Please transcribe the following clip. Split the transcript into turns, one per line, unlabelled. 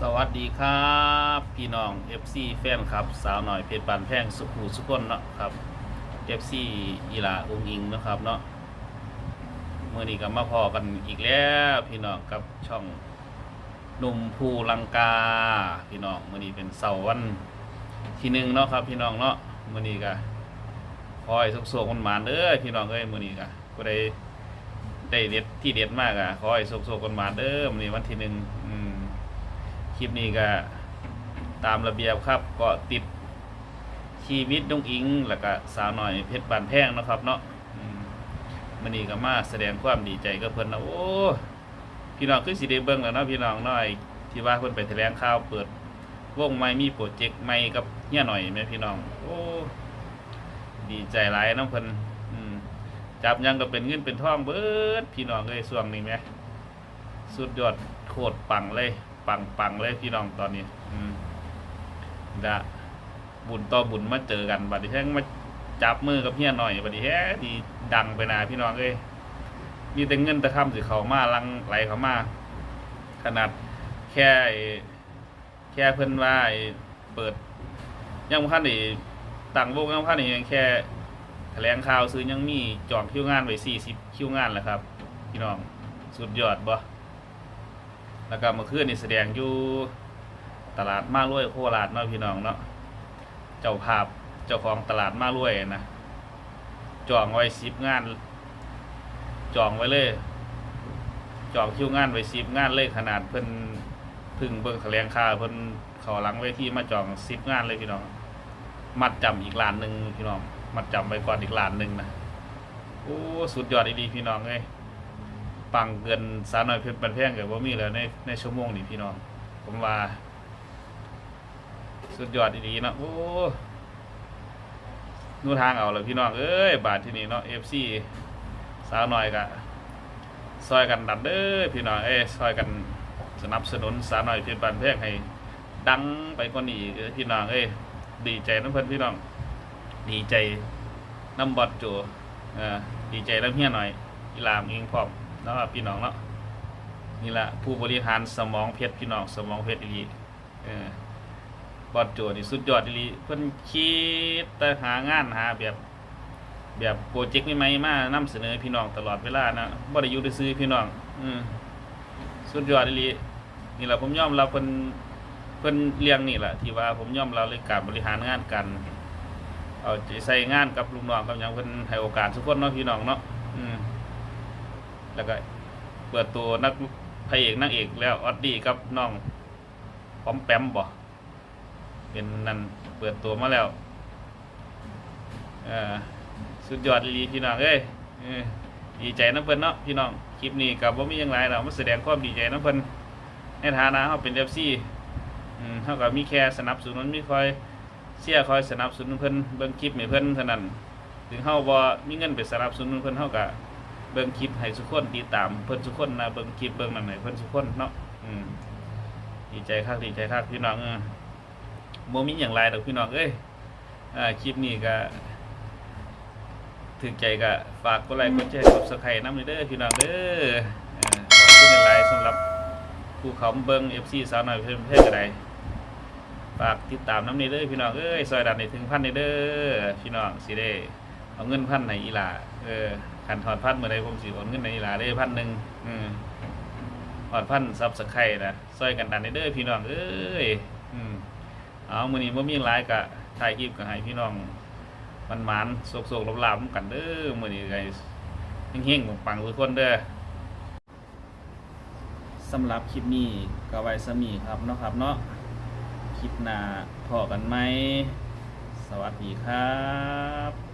สวัสดีครับ พี่น้อง FC แฟนครับสาวหน่อยเพชรบานแพงสุขูสุขคนเนาะครับ FC อีหลาองอิงเนาะครับเนาะเมื่อนี้ก็มาพอกันอีกแล้วพี่น้องกับช่องหนุ่มภูลังกา พี่น้องเมื่อนี้เป็นเสาร์วันที่หนึ่งเนาะครับ พี่น้องเนาะเมื่อนี้ก็คอยสุกสวกันหมานเด้อพี่น้องเอ้ยมื่อนี้ก็ก็ได้ได้เด็ดที่เด็ดมากอะคอยสุกสวกันหมานเด้อมื่อนี้วันที่หนึ่ง คลิปนี้ก็ตามระเบียบครับก็ติดชีวิตน้องอิง แล้วก็สาวหน่อยเพชรบานแพงนะครับเนาะมันนี้ก็มาแสดงความดีใจกับเพิ่นนะโอ้พี่น้องคือสิได้เบิ่งแล้วเนาะพี่น้องน้อยที่ว่าเพิ่นไปแถลงข่าวเปิดวงใหม่มีโปรเจกต์ใหม่กับเฮียหน่อยแม่พี่น้องโอ้ดีใจหลายน้องเพิ่นอืมจับยังก็เป็นเงินเป็นทองเบิดพี่น้องเอ้ยช่วงนี้แหมสุดยอดโคตรปังเลย ปังปังเลยพี่น้องตอนนี้ อืมดะบุญต่อบุญมาเจอกันบัดนี้แท้งมาจับมือกับเฮียหน่อยบัดนี้แท้ดีดังไปนาพี่น้องเอ้ยมีแต่เงินตะคำสิเขามาลังไหลเขามาขนาดแค่แค่เพิ่นว่าเปิดยังบ่คันนี่ต่างวงยังบ่คันนี่ยังแค่แถลงข่าวซื้อยังมีจองคิวงานไว้40คิวงานแหละครับ พี่น้องสุดยอดบ่ แล้วก็เมื่อคืนนี่แสดงอยู่ตลาดมากรวยโคราชเนาะพี่น้องเนาะเจ้าภาพเจ้าของตลาดมากรวยนะจองไว้สิบงาน จองไว้เลยจองคิวงานไว้สิบงานเลยขนาดเพิ่นพึ่งเบิ่งแถลงข่าวเพิ่นเขาหลังเวทีมาจองสิบงานเลยพี่น้อง มัดจำอีกล้านหนึ่งพี่น้อง มัดจำไว้ก่อนอีกล้านหนึ่งนะโอ้สุดยอดดีๆพี่น้องเอ้ย ปังเกินสาวน้อยเพชรบันแพงกับว่ามีแล้วในในชั่วโมงนี้พี่น้อง ผมว่า สุดยอดดีๆนะโอ้นู่ทางเอาเลยพี่น้องเอ้ยบาทที่นี่เนาะเอฟซีสาวน้อยกะซอยกันดันเด้อพี่น้องเอ้ยซอยกันสนับสนุนสาวน้อยเพชรบันแพงให้ ดังไปกว่านี้เด้อพี่น้องเอ้ยดีใจน้ำเพิ่นพี่น้อง ดีใจน้ำบอดจเอ่าดีใจน้ำเฮียหน่อยอีลามเองพร้อม นะครับพี่น้องเนาะนี่แหละผู้บริหารสมองเพชรพี่น้องสมองเพชรอีลีเออบอดโจนี่สุดยอดอีลีเพิ่นคิดแต่หางานหาแบบแบบโปรเจกต์ใหม่ๆมานำเสนอพี่น้องตลอดเวลานะบ่ได้อยู่ซื่อพี่น้องอืมสุดยอดอีลีนี่แหละผมยอมรับเพิ่นเพิ่นเลี้ยงนี่แหละที่ว่าผมยอมรับเลยการบริหารงานกันเอาใจใส่งานกับลูกน้องกับยังเพิ่นให้โอกาสทุกคนเนาะพี่น้องเนาะอืม แล้วก็เปิดตัวนักพระเอกนางเอกแล้วออดดี้กับน้องพร้อมแปมบ่เป็นนั่นเปิดตัวมาแล้วสุดยอดอีหลีพี่น้องเอ้ยดีใจน้ำเพิ่นเนาะพี่น้องคลิปนี้กับว่ามียังไรเรามาแสดงความดีใจน้ำเพิ่นในฐานะเขาเป็นเอฟซีอืมเขาก็มีแค่สนับสนุนมีคอยเสียคอยสนับสนุนเพิ่นเบิ่งคลิปให้เพิ่นเท่านั้นถึงเฮาบ่มีเงินไปสนับสนุนเพิ่นเฮาก็ เบิ่งคลิปให้ทุกคนติดตามเพิ่นทุกคนนะเบิ่งคลิปเบิ่งนั่นให้เพิ่นทุกคนเนาะอืมดีใจคักดีใจคักพี่น้องเออบ่มีหยังหลายดอกพี่น้องเอ้ยอ่าคลิปนี้ก็ถึกใจก็ฝากกดไลค์กดแชร์กด Subscribe นำเด้อพี่น้องเด้อขอบคุณหลายๆสำหรับผู้เขามเบิ่ง FC สาวน้อยเพิ่อนเพิ่นก็ได้ฝากติดตามน้ำนี่เด้อพี่น้องเอ้ยซอยดันให้ถึงพันนี่เด้อพี่น้องสิได้ เอาเงินพันให้อีหลาเออขันถอดพันเมื่อใดผมสิโอนเงินในหลาได้พันหนึ่งอืมถอดพันซับสไครนะซอยกันดันในเด้อพี่น้องเอ้ยอืมเอามื้อนี้บ่มีหลายกะถ่ายคลิปก็ให้พี่น้องมันหมานๆโศกๆลาบๆกันเด้อมื้อนี้ก็เฮงๆปังๆทุกคนเด้อสำหรับคลิปนี้ก็ไว้สมีครับเนาะครับเนาะคลิปหน้าพอกันไหม สวัสดีครับ